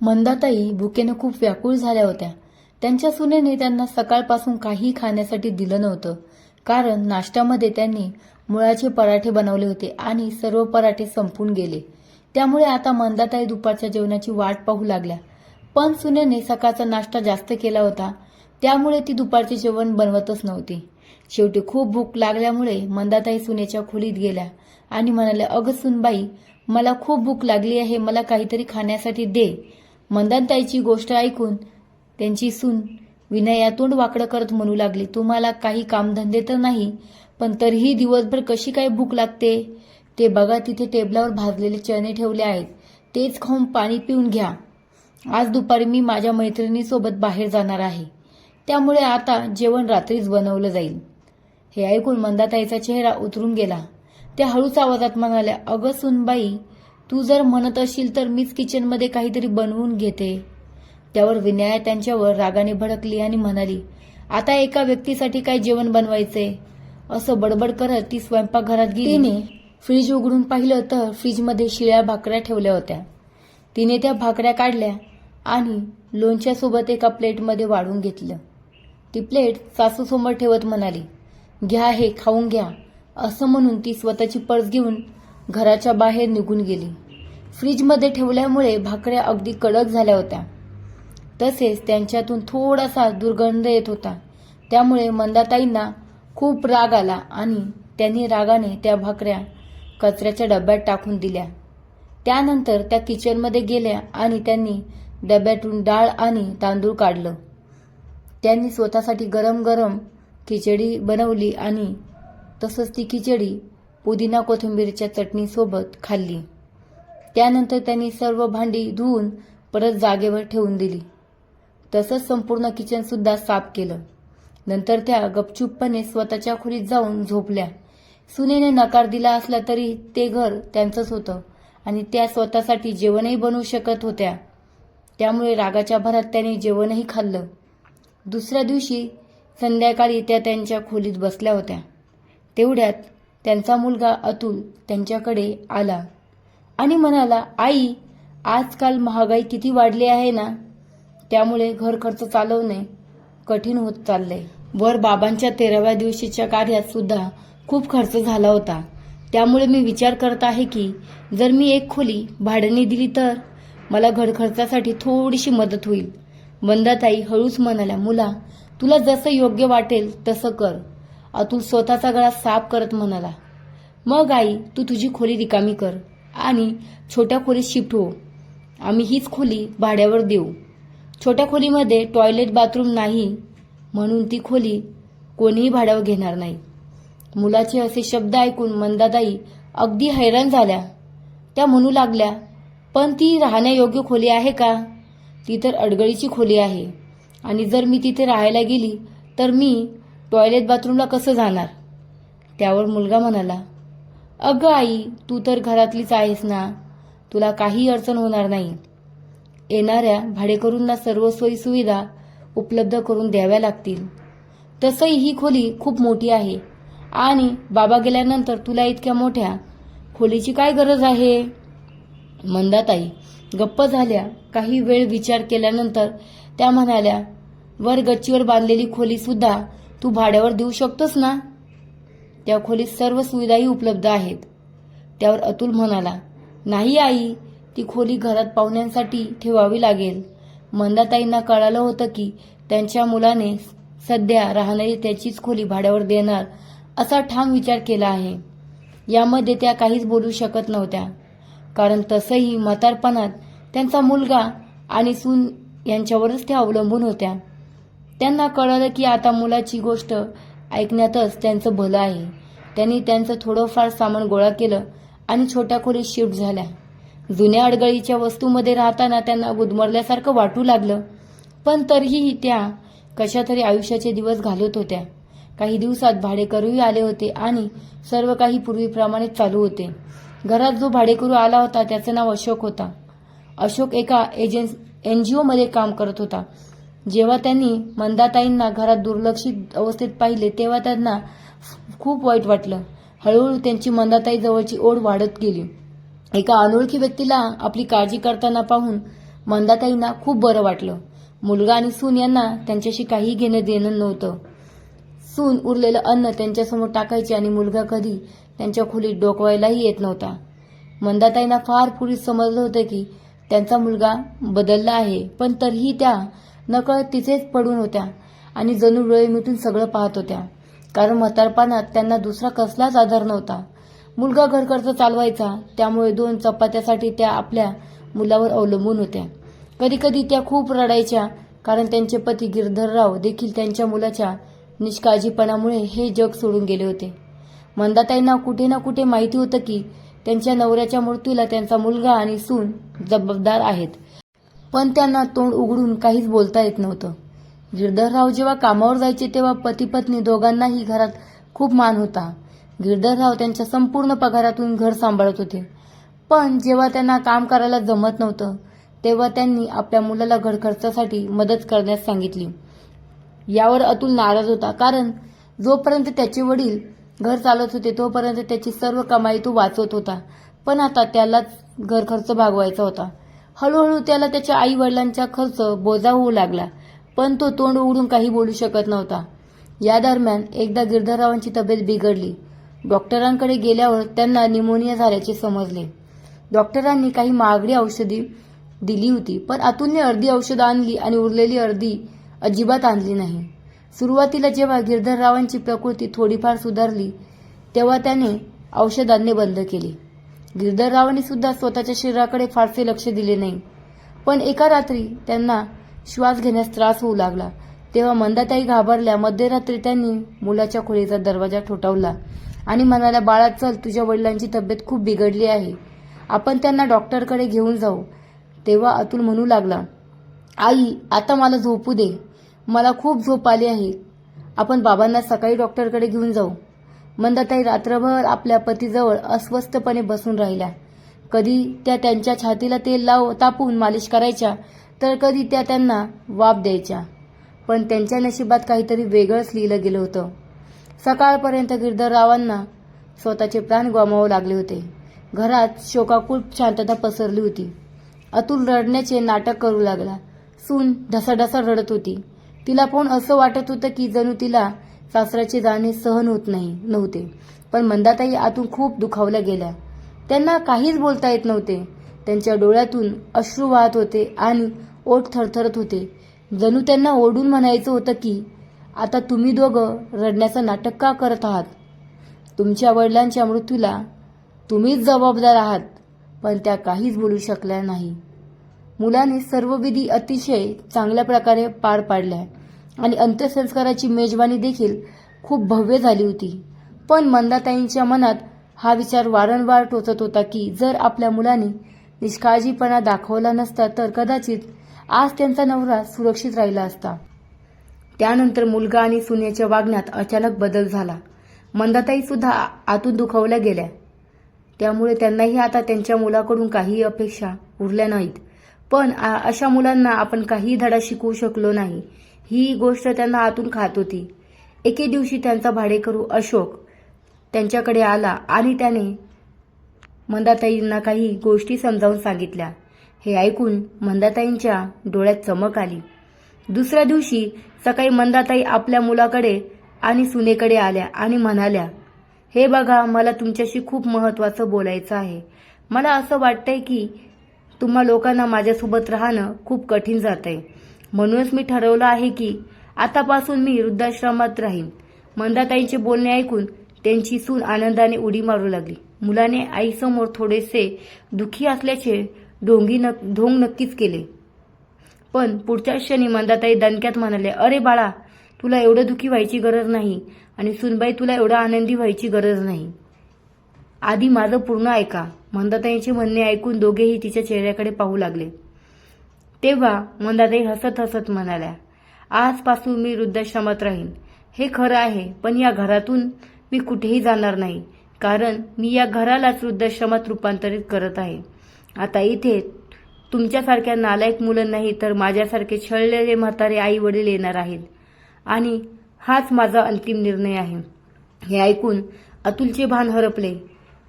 मंदाताई भुकेनं खूप व्याकुळ झाल्या होत्या. त्यांच्या सुनेने त्यांना सकाळपासून काही खाण्यासाठी दिलं नव्हतं. कारण नाश्त्यामध्ये त्यांनी मुळाचे पराठे बनवले होते आणि सर्व पराठे संपून गेले. त्यामुळे आता मंदाताई दुपारच्या जेवणाची वाट पाहू लागल्या. पण सुनेने सकाळचा नाश्ता जास्त केला होता. त्यामुळे ती दुपारचे जेवण बनवतच नव्हती. शेवटी खूप भूक लागल्यामुळे मंदाताई सुनेच्या खोलीत गेल्या आणि म्हणाल्या अगं सुनबाई मला खूप भूक लागली आहे मला काहीतरी खाण्यासाठी दे. मंदाताईची गोष्ट ऐकून त्यांची सून विनया तोंड वाकडं करत म्हणू लागली तुम्हाला काही कामधंदे तर नाही पण तरीही दिवसभर कशी काय भूक लागते? ते बघा तिथे टेबलावर भाजलेले चणे ठेवले आहेत. तेच खाऊन पाणी पिऊन घ्या. आज दुपारी मी माझ्या मैत्रिणीसोबत बाहेर जाणार आहे. त्यामुळे आता जेवण रात्रीच बनवलं जाईल. हे ऐकून मंदाताईचा चेहरा उतरून गेला. त्या हळूच आवाजात म्हणाल्या अगं सुनबाई तू जर म्हणत असशील तर मीच किचनमध्ये काहीतरी बनवून घेते. त्यावर विनाया त्यांच्यावर रागाने भडकली आणि म्हणाली आता एका व्यक्तीसाठी काय जेवण बनवायचे? असं बडबड करत ती स्वयंपाकघरात गेली. तिने फ्रीज उघडून पाहिलं तर फ्रीजमध्ये शिळ्या भाकऱ्या ठेवल्या होत्या. तिने त्या भाकऱ्या काढल्या आणि लोणच्यासोबत एका प्लेटमध्ये वाढून घेतलं. ती प्लेट सासूसमोर ठेवत म्हणाली घ्या हे खाऊन घ्या. असं म्हणून ती स्वतःची पर्स घेऊन घराच्या बाहेर निघून गेली. फ्रीजमध्ये ठेवल्यामुळे भाकऱ्या अगदी कडक झाल्या होत्या. तसेच त्यांच्यातून थोडासा दुर्गंध येत होता. त्यामुळे मंदाताईंना खूप राग आला आणि त्यांनी रागाने त्या भाकऱ्या कचऱ्याच्या डब्यात टाकून दिल्या. त्यानंतर त्या किचनमध्ये गेल्या आणि त्यांनी डब्यातून डाळ आणि तांदूळ काढलं. त्यांनी स्वतःसाठी गरम गरम खिचडी बनवली आणि तसंच ती खिचडी पुदिना कोथिंबीरच्या चटणीसोबत खाल्ली. त्यानंतर त्यांनी सर्व भांडी धुवून परत जागेवर ठेवून दिली. तसंच संपूर्ण किचन सुद्धा साफ केलं. नंतर त्या गपचूपपणे स्वतःच्या खोलीत जाऊन झोपल्या. सुनेने नकार दिला असला तरी ते घर त्यांचंच होतं आणि त्या स्वतःसाठी जेवणही बनवू शकत होत्या. त्यामुळे रागाच्या भरात त्याने जेवणही खाल्लं. दुसऱ्या दिवशी संध्याकाळी त्या त्यांच्या खोलीत बसल्या होत्या. तेवढ्यात त्यांचा मुलगा अतुल त्यांच्याकडे आला आणि म्हणाला आई आजकाल महागाई किती वाढली आहे ना? त्यामुळे घर खर्च चालवणे कठीण होत चाललंय. वर बाबांच्या तेराव्या दिवशीच्या कार्यात सुद्धा खूप खर्च झाला होता. त्यामुळे मी विचार करत आहे की जर मी एक खोली भाड्याने दिली तर मला घर खर्चासाठी थोडीशी मदत होईल. बंदाताई हळूच म्हणाल्या मुला तुला जसं योग्य वाटेल तसं कर. अतुल स्वतःचा गळा साफ करत म्हणाला मग आई तू तुझी खोली रिकामी कर आणि छोट्या खोलीत शिफ्ट हो. आम्ही हीच खोली भाड्यावर देऊ. छोट्या खोलीमध्ये टॉयलेट बाथरूम नाही म्हणून ती खोली कोणीही भाड्यावर घेणार नाही. मुलाचे असे शब्द ऐकून मंदाताई अगदी हैराण झाल्या. त्या म्हणू लागल्या पण ती राहण्यायोग्य खोली आहे का? ती तर अडगळीची खोली आहे आणि जर मी तिथे राहायला गेली तर मी टॉयलेट बाथरूमला कसं जाणार? त्यावर मुलगा म्हणाला अगं आई तू तर घरातलीच आहेस ना. तुला काही अडचण होणार नाही. येणाऱ्या भाडेकरूंना सर्व सोयी सुविधा उपलब्ध करून द्याव्या लागतील. तसंही ही खोली खूप मोठी आहे. आणि बाबा गेल्यानंतर तुला इतक्या मोठ्या खोलीची काय गरज आहे? मंदाताई गप्प झाल्या. काही वेळ विचार केल्यानंतर त्या म्हणाल्या वर गच्चीवर बांधलेली खोलीसुद्धा तू भाड्यावर देऊ शकतोस ना? त्या खोलीत सर्व सुविधाही उपलब्ध आहेत. त्यावर अतुल म्हणाला नाही आई ती खोली घरात पाहुण्यांसाठी ठेवावी लागेल. मंदाताईंना कळालं होतं की त्यांच्या मुलाने सध्या राहणारी त्याचीच खोली भाड्यावर देणार असा ठाम विचार केला आहे. यामध्ये त्या काहीच बोलू शकत नव्हत्या. कारण तसंही म्हातारपणात त्यांचा मुलगा आणि सून यांच्यावरच त्या अवलंबून होत्या. त्यांना कळलं की आता मुलाची गोष्ट ऐकण्यातच त्यांचं भलं आहे. त्यांनी त्यांचं थोडंफार सामान गोळा केलं आणि छोट्या खोलीत शिफ्ट झाल्या. जुन्या अडगळीच्या वस्तूमध्ये राहताना त्यांना गुदमरल्यासारखं वाटू लागलं. पण तरीही त्या कशा तरी आयुष्याचे दिवस घालत होत्या. काही दिवसात भाडेकरूही आले होते आणि सर्व काही पूर्वीप्रमाणे चालू होते. घरात जो भाडेकरू आला होता त्याचं नाव अशोक होता. अशोक एका एजन्स एन जी ओमध्ये काम करत होता. जेव्हा त्यांनी मंदाताईंना घरात दुर्लक्षित अवस्थेत पाहिले तेव्हा त्यांना खूप वाईट वाटलं. हळूहळू त्यांची मंदाताई जवळची ओढ वाढत गेली. एका अनोळखी व्यक्तीला आपली काळजी करताना पाहून मंदाताईंना खूप बरं वाटलं. मुलगा आणि सून यांना त्यांच्याशी काही घेणं देणं नव्हतं. सून उरलेलं अन्न त्यांच्यासमोर टाकायचे आणि मुलगा कधी त्यांच्या खोलीत डोकवायलाही येत नव्हता. मंदाताईंना फार पूर्वी समजलं होतं की त्यांचा मुलगा बदलला आहे पण तरीही त्या नकळत तिथेच पडून होत्या. आणि जणू डोळे मिटून सगळं पाहत होत्या. कारण म्हातारपणात त्यांना दुसरा कसलाच आधार नव्हता. मुलगा घरखर्च चालवायचा त्यामुळे दोन चपात्यासाठी त्या आपल्या मुलावर अवलंबून होत्या. कधी कधी त्या खूप रडायच्या कारण त्यांचे पती गिरधरराव देखील त्यांच्या मुलाच्या निष्काळजीपणामुळे हे जग सोडून गेले होते. मंदाताईंना कुठे ना कुठे माहिती होतं की त्यांच्या नवऱ्याच्या मृत्यूला त्यांचा मुलगा आणि सून जबाबदार आहेत. पण त्यांना तोंड उघडून काहीच बोलता येत नव्हतं. गिरधरराव जेव्हा कामावर जायचे तेव्हा पती पत्नी दोघांनाही घरात खूप मान होता. गिरधरराव त्यांच्या संपूर्ण पगारातून घर सांभाळत होते. पण जेव्हा त्यांना काम करायला जमत नव्हतं तेव्हा त्यांनी आपल्या मुलाला घर खर्चासाठी मदत करण्यास सांगितली. यावर अतुल नाराज होता कारण जोपर्यंत त्याचे वडील घर चालत होते तोपर्यंत त्याची सर्व कमाई तो वाचवत होता. पण आता त्यालाच घर खर्च भागवायचा होता. हळूहळू त्याला त्याच्या आई वडिलांचा खर्च बोजा होऊ लागला पण तो तोंड उघडून काही बोलू शकत नव्हता. या दरम्यान एकदा गिरधररावांची तब्येत बिघडली. डॉक्टरांकडे गेल्यावर त्यांना निमोनिया झाल्याचे समजले. डॉक्टरांनी काही महागडी औषधी दिली होती पण अतुलने अर्धी औषधं आणली आणि उरलेली अर्धी अजिबात आणली नाही. सुरुवातीला जेव्हा गिरधररावांची प्रकृती थोडीफार सुधारली तेव्हा त्याने औषधांनी बंद केले. गिरधररावांनी सुद्धा स्वतःच्या शरीराकडे फारसे लक्ष दिले नाही. पण एका रात्री त्यांना श्वास घेण्यास त्रास होऊ लागला. तेव्हा मंदाताई घाबरल्या. मध्यरात्री त्यांनी मुलाच्या खोलीचा दरवाजा ठोठावला आणि म्हणाल्या बाळा चल तुझ्या वडिलांची तब्येत खूप बिघडली आहे. आपण त्यांना डॉक्टरकडे घेऊन जाऊ. तेव्हा अतुल म्हणू लागला आई आता मला झोपू दे. मला खूप झोप आली आहे. आपण बाबांना सकाळी डॉक्टरकडे घेऊन जाऊ. मंदाताई रात्रभर आपल्या पतीजवळ अस्वस्थपणे बसून राहिल्या. कधी त्या त्यांच्या छातीला तेल लाव तापून मालिश करायच्या तर कधी त्या त्यांना वाप द्यायच्या. पण त्यांच्या नशिबात काहीतरी वेगळंच लिहिलं गेलं होतं. सकाळपर्यंत गिरधररावांना स्वतःचे प्राण गमावू लागले होते. घरात शोकाकुल शांतता पसरली होती. अतुल रडण्याचे नाटक करू लागला. सून ढसाढसा रडत होती. तिला पण असं वाटत होतं की जणू तिला सासऱ्याचे जाणे सहन होत नाही नव्हते. पण मंदाताई आतून खूप दुखावल्या गेल्या. त्यांना काहीच बोलता येत नव्हते. त्यांच्या डोळ्यातून अश्रू वाहत होते आणि ओठ थरथरत होते. जणू त्यांना ओढून म्हणायचं होतं की आता तुम्ही दोघं रडण्याचं नाटक का करत आहात? तुमच्या वडिलांच्या मृत्यूला तुम्हीच जबाबदार आहात पण त्या काहीच बोलू शकल्या नाही. मुलाने सर्व विधी अतिशय चांगल्या प्रकारे पार पाडल्या. आणि अंत्यसंस्काराची मेजवानी देखील खूप भव्य झाली होती. पण मंदाताईंच्या मनात हा विचार वारंवार टोचत होता की जर आपल्या मुलाने निष्काळजीपणा दाखवला नसता तर कदाचित आज त्यांचा नवरा सुरक्षित राहिला असता. त्यानंतर मुलगा आणि सुनेच्या वागण्यात अचानक बदल झाला. मंदाताई सुद्धा आतून दुखावल्या गेल्या. त्यामुळे त्यांनाही आता त्यांच्या मुलाकडून काही अपेक्षा उरल्या नाहीत. पण आ- अशा मुलांना आपण काही धडा शिकवू शकलो नाही. ही गोष्ट त्यांना आतून खात होती. एके दिवशी त्यांचा भाडेकरू अशोक त्यांच्याकडे आला आणि त्याने मंदाताईंना काही गोष्टी समजावून सांगितल्या. हे ऐकून मंदाताईंच्या डोळ्यात चमक आली. दुसऱ्या दिवशी सकाळी मंदाताई आपल्या मुलाकडे आणि सुनेकडे आल्या आणि म्हणाल्या हे बघा मला तुमच्याशी खूप महत्वाचं बोलायचं आहे. मला असं वाटतंय की तुम्हा लोकांना माझ्यासोबत राहणं खूप कठीण जात आहे म्हणूनच मी ठरवलं आहे की आतापासून मी वृद्धाश्रमात राहीन. मंदाताईंचे बोलणे ऐकून त्यांची सून आनंदाने उडी मारू लागली. मुलाने आईसमोर थोडेसे दुखी असल्याचे ढोंगी नक ढोंग नक्कीच केले. पण पुढच्या क्षणी मंदाताई दणक्यात म्हणाले अरे बाळा तुला एवढं दुखी व्हायची गरज नाही आणि सुनबाई तुला एवढं आनंदी व्हायची गरज नाही. आधी माझं पूर्ण ऐका. मंदाताईंचे म्हणणे ऐकून दोघेही तिच्या चेहऱ्याकडे पाहू लागले. तेव्हा मंदाताई हसत हसत म्हणाल्या आजपासून मी वृद्धाश्रमात राहीन. हे खरं आहे पण या घरातून मी कुठेही जाणार नाही कारण मी या घरालाच वृद्धाश्रमात रूपांतरित करत आहे. आता इथे तुमच्यासारख्या नालायक मुलं नाही तर माझ्यासारखे छळलेले म्हातारे आई वडील येणार आहेत. आणि हाच माझा अंतिम निर्णय आहे. हे ऐकून अतुलचे भान हरपले.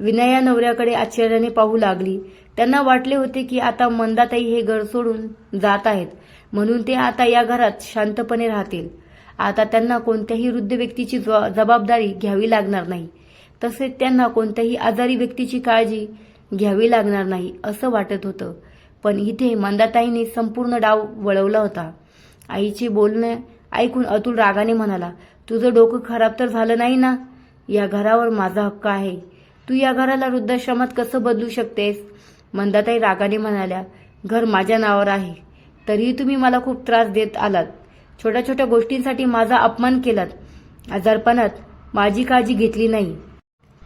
विनया नवऱ्याकडे आश्चर्याने पाहू लागली. त्यांना वाटले होते की आता मंदाताई हे घर सोडून जात आहेत. म्हणून ते आता या घरात शांतपणे राहतील. आता त्यांना कोणत्याही वृद्ध व्यक्तीची जवा- जबाबदारी घ्यावी लागणार नाही. तसेच त्यांना कोणत्याही आजारी व्यक्तीची काळजी घ्यावी लागणार नाही असं वाटत होतं. पण इथे मंदाताईने संपूर्ण डाव वळवला होता. आईचे बोलणे ऐकून अतुल रागाने म्हणाला तुझं डोकं खराब तर झालं नाही ना? या घरावर माझा हक्क आहे. तू या घराला वृद्धाश्रमात कसं बदलू शकतेस? मंदाताई रागाने म्हणाल्या घर माझ्या नावावर आहे. तरीही तुम्ही मला खूप त्रास देत आलात. छोट्या छोट्या गोष्टींसाठी माझा अपमान केलात. आजारपणात माझी काळजी घेतली नाही.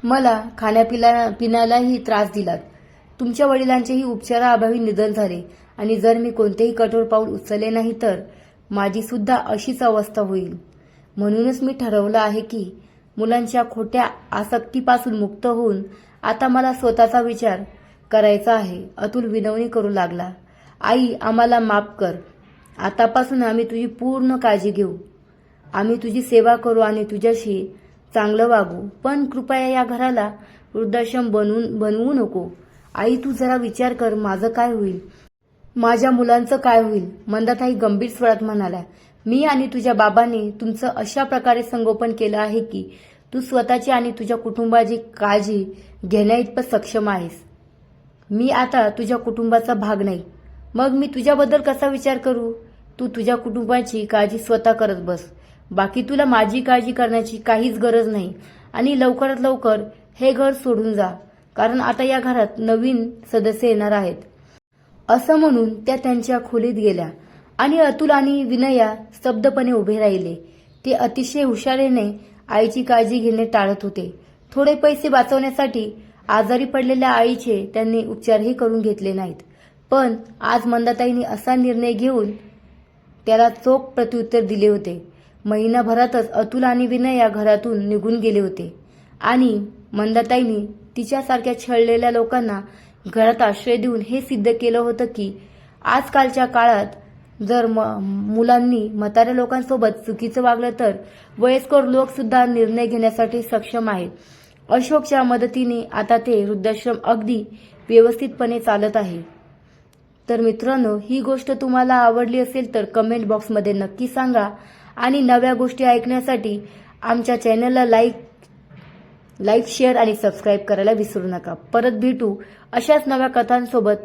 मला खाण्यापिला पिण्यालाही त्रास दिलात. तुमच्या वडिलांचेही उपचाराअभावी निधन झाले. आणि जर मी कोणतेही कठोर पाऊल उचलले नाही तर माझी सुद्धा अशीच अवस्था होईल. म्हणूनच मी ठरवलं आहे की मुलांच्या खोट्या आसक्तीपासून मुक्त होऊन आता मला स्वतःचा विचार करायचा आहे. अतुल विनवणी करू लागला. आई आम्हाला माफ कर. आतापासून आम्ही तुझी पूर्ण काळजी घेऊ. आम्ही तुझी सेवा करू आणि तुझ्याशी चांगलं वागू. पण कृपया या घराला वृद्धाश्रम बनवून बनवू नको. आई तू जरा विचार कर माझं काय होईल? माझ्या मुलांचं काय होईल? मंदाताई गंभीर स्वरात म्हणाल्या. मी आणि तुझ्या बाबांनी तुमचं अशा प्रकारे संगोपन केलं आहे की तू स्वतःची आणि तुझ्या कुटुंबाची काळजी घेण्याइतपत सक्षम आहेस. मी आता तुझ्या कुटुंबाचा भाग नाही. मग मी तुझ्याबद्दल कसा विचार करू? तू तुझ्या कुटुंबाची काळजी स्वतः करत बस. बाकी तुला माझी काळजी करण्याची काहीच गरज नाही आणि लवकरात लवकर हे घर सोडून जा कारण आता या घरात नवीन सदस्य येणार आहेत. असं म्हणून त्या त्यांच्या खोलीत गेल्या. आणि अतुल आणि विनया स्तब्धपणे उभे राहिले. ते अतिशय हुशारीने आईची काळजी घेणे टाळत होते. थोडे पैसे वाचवण्यासाठी आजारी पडलेल्या आईचे त्यांनी उपचारही करून घेतले नाहीत. पण आज मंदाताईंनी असा निर्णय घेऊन त्याला चोख प्रत्युत्तर दिले होते. महिनाभरातच अतुल आणि विनया घरातून निघून गेले होते. आणि मंदाताईंनी तिच्यासारख्या छळलेल्या लोकांना घरात आश्रय देऊन हे सिद्ध केलं होतं की आजकालच्या काळात जर म मुलांनी म्हाताऱ्या लोकांसोबत चुकीचं वागलं तर वयस्कर लोकसुद्धा निर्णय घेण्यासाठी सक्षम आहेत. अशोकच्या मदतीने आता ते वृद्धाश्रम अगदी व्यवस्थितपणे चालत आहे. तर मित्रांनो ही गोष्ट तुम्हाला आवडली असेल तर कमेंट बॉक्समध्ये नक्की सांगा आणि नव्या गोष्टी ऐकण्यासाठी आमच्या चॅनलला लाईक लाईक शेअर आणि सबस्क्राईब करायला विसरू नका. परत भेटू अशाच नव्या कथांसोबत.